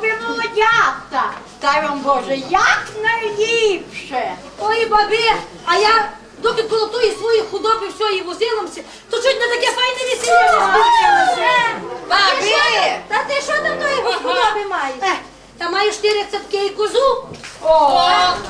ви молодята. Дай вам Боже, як найліпше. Ой, бабі, а я доки коло тої своєї худоби всього возилася, то чуть не таке файне весілля не зробилося. Бабі! Та ти що там тої худоби маєш? Е, Та маю чотири цапки і козу. О,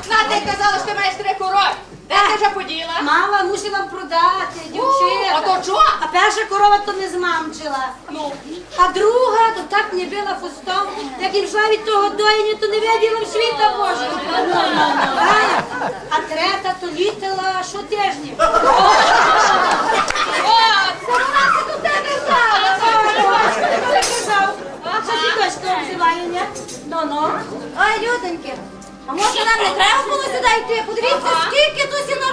на ти казала, що ти маєш три корови. Де ти вже поділа? Мама мусила продати, дівчина. А то чого? А перша корова то не змамчила. Ну. А друга то так не била хвостом, як і йшла від того доїння, то не виділа в світа Божого. А, а трета то літала щотижня. Це вона це до тебе взяла. Хто казав? Що ти дочка обзиває, ні? Ну-ну. Ой, людоньки, а може нам не треба було сюди йти? Подивіться, скільки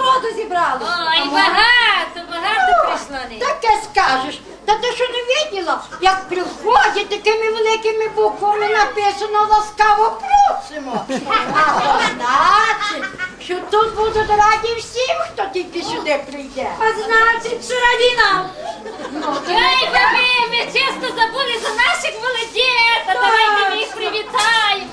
народу зібрало. Ой, багато, багато прийшло не. Таке скажеш. Та ти що не виділа, як при вході такими великими буквами написано ласкаво просимо. А то значить, що тут будуть раді всім, хто тільки сюди прийде. А значить, що раді нам. Ой, баби, ми чисто забули за наших молодець. Давайте ми їх привітаємо.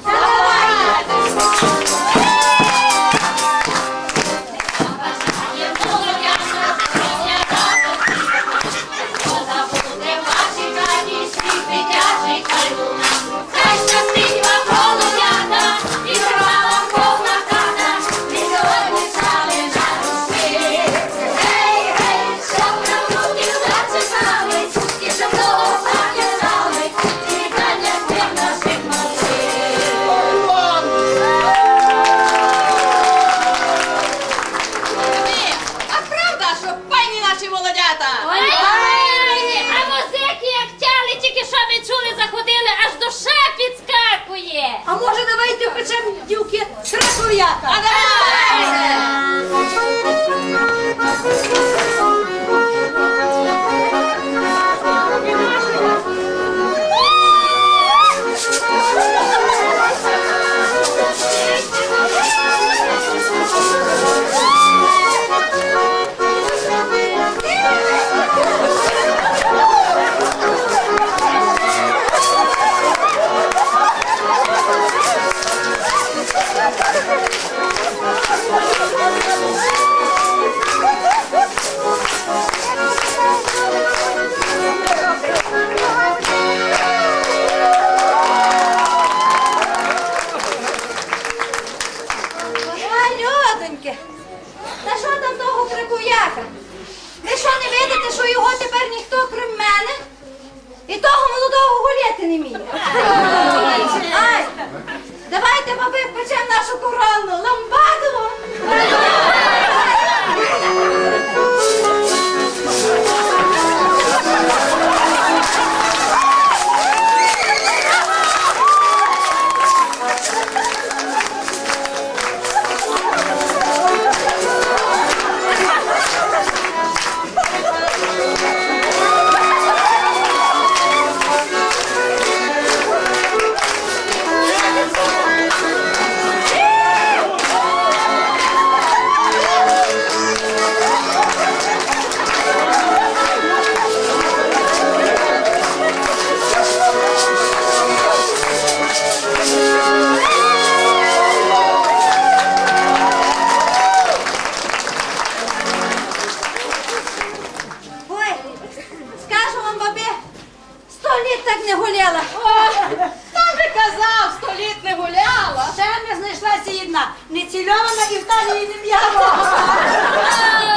Гуляла? Знайшлася одна, нецільована і в талії не.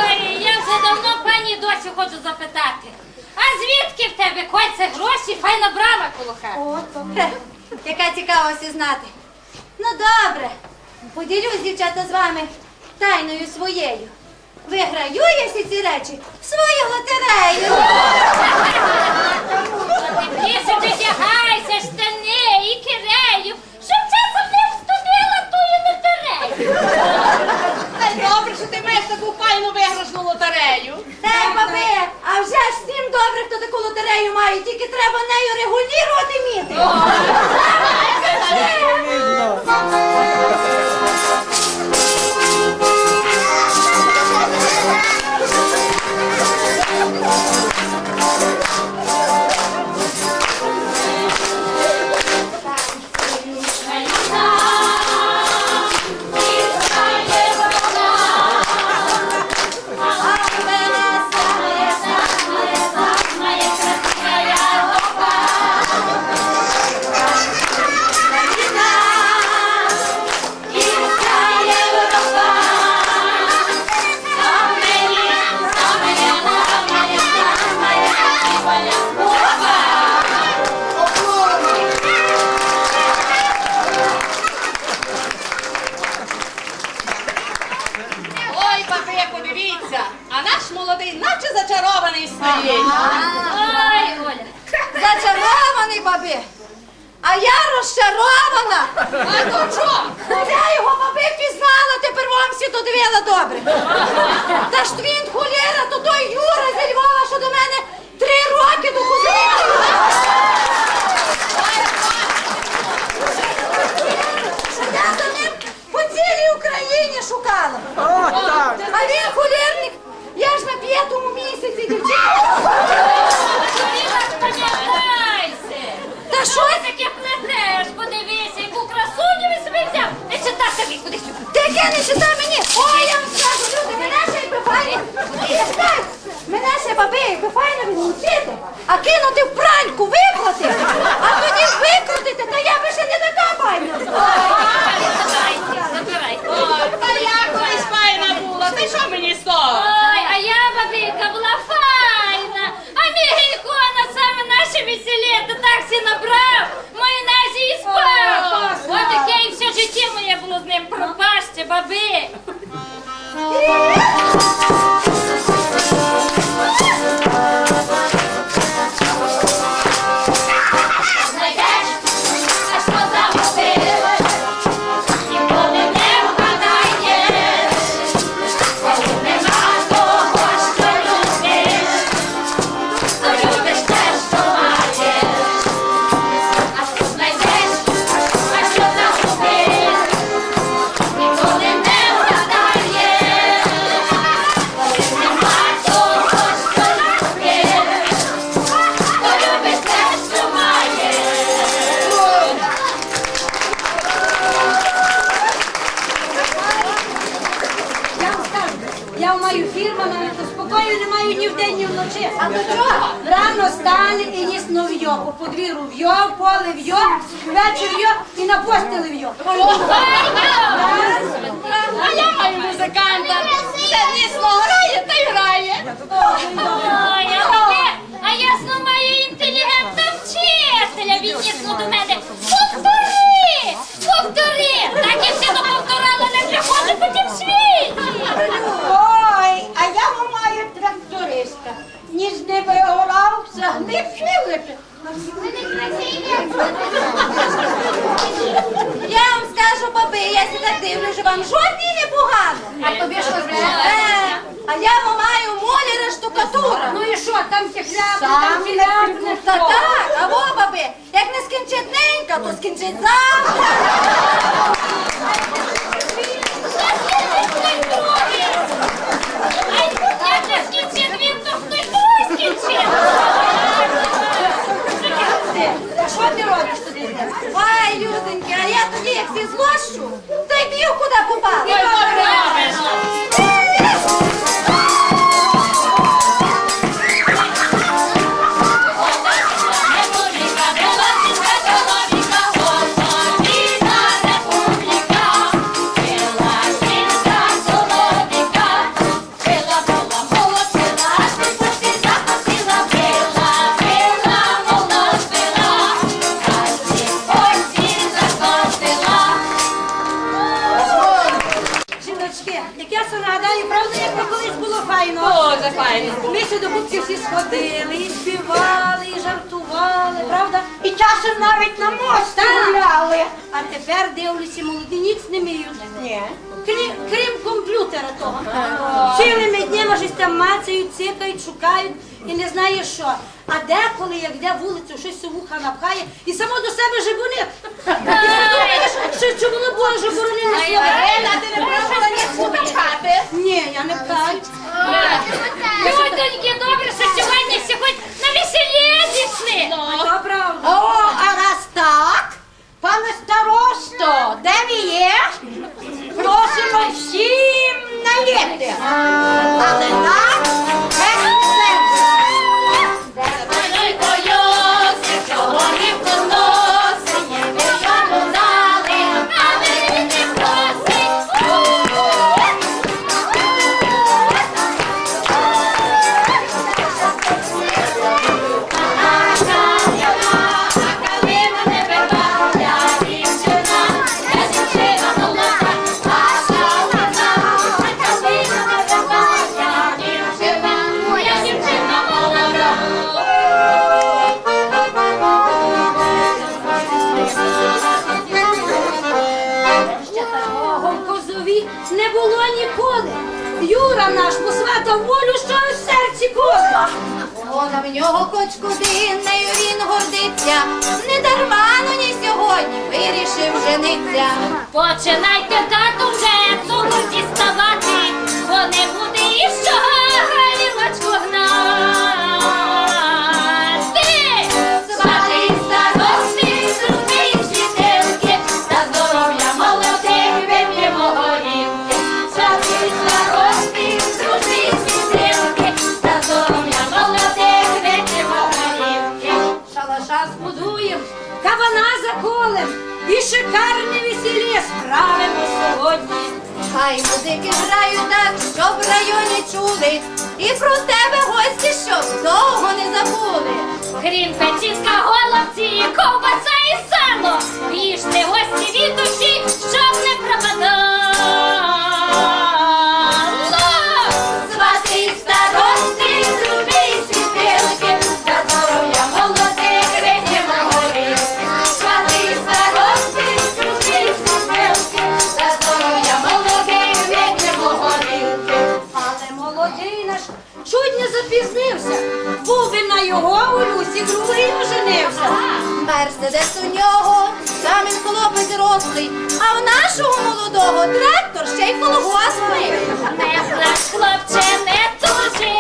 Ой, я вже давно пані досі хочу запитати. А звідки в тебе кольця гроші, файна брама коло хати? Хе, Яка цікавості знати. Ну добре, поділюсь, дівчата, з вами тайною своєю. Виграю я всі ці речі в свою лотерею. Тепліше одягайся, штани Тетяна, читай мені! Ой, я вам скажу, люди, мене ще й пифайно! Мене ще баби пифайно відлучити, а кинути достали і ніс на в'йо. У подвір'ю в'йо, поле в'йо, вечір в'йо і на постелі в'йо. А я маю музиканта. Це нісло грає, та й грає. А ясно маю інтелігентна вчителя. Він нісло до мене. Повтори! Повтори! Так як все то повторила, не приходить потім в світі. тепер дивлюся, молоді ніц не міють. Ні. Крім, крім комп'ютера того. Цілими днями щось там мацають, цикають, шукають і не знає що. А деколи, як йде вулицю, щось у вуха напхає і само до себе жебуни. І подумаєш, що чому не було жебуни не ти не пробувала ні пхати? Ні, я не пхаю. Людоньки, добре, що сьогодні сьогодні на веселі. Добре, Música в нього куди, нею він гордиться. Не дарма ні сьогодні вирішив жениться. Починайте тату вже цукру діставати, бо не буде і що заколем і шикарне весілля справимо сьогодні. Хай музики грають так, щоб в районі чули. І про тебе гості, щоб довго не забули. Крім печінка, головці, ковбаса і сало. Їжте гості від душі, щоб Мерседес у нього, сам він хлопець рослий, а в нашого молодого трактор ще й колгоспний. Не плач, хлопче, не тужи,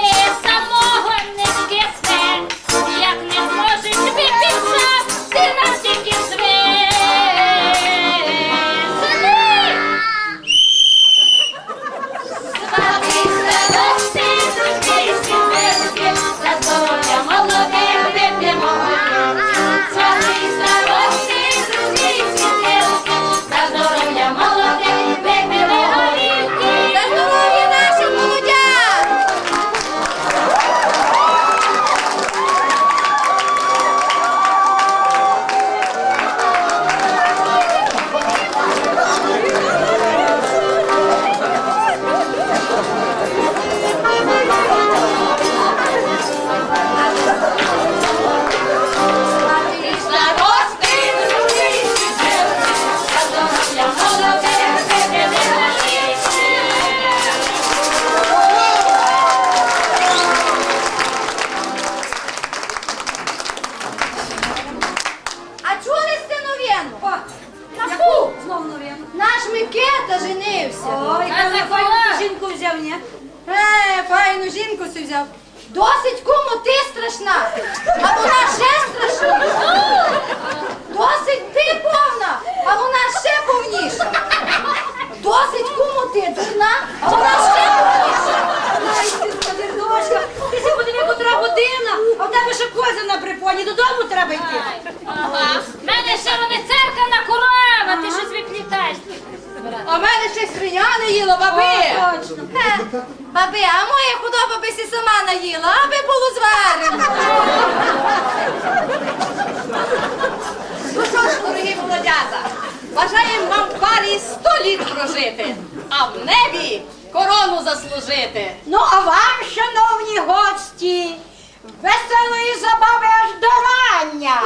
файну жінку си взяв. Досить кому ти страшна, а вона ще страшніша. Досить ти повна, а вона ще повніша. Досить кому ти дурна, а вона ще повніша. Ай, ти сподердочка, ти подиви, котра година, а в тебе ще коза на припоні, додому треба йти. Ага. Мене ще вони церква на корова, ти щось виплітаєш. А в мене ще свиня не їла, баби. Баби, а моя худоба би сі сама наїла, аби було зварено. Ну що ж, дорогі молодята, бажаємо вам в парі сто літ прожити, а в небі корону заслужити. Ну, а вам, шановні гості, веселої забави аж до рання.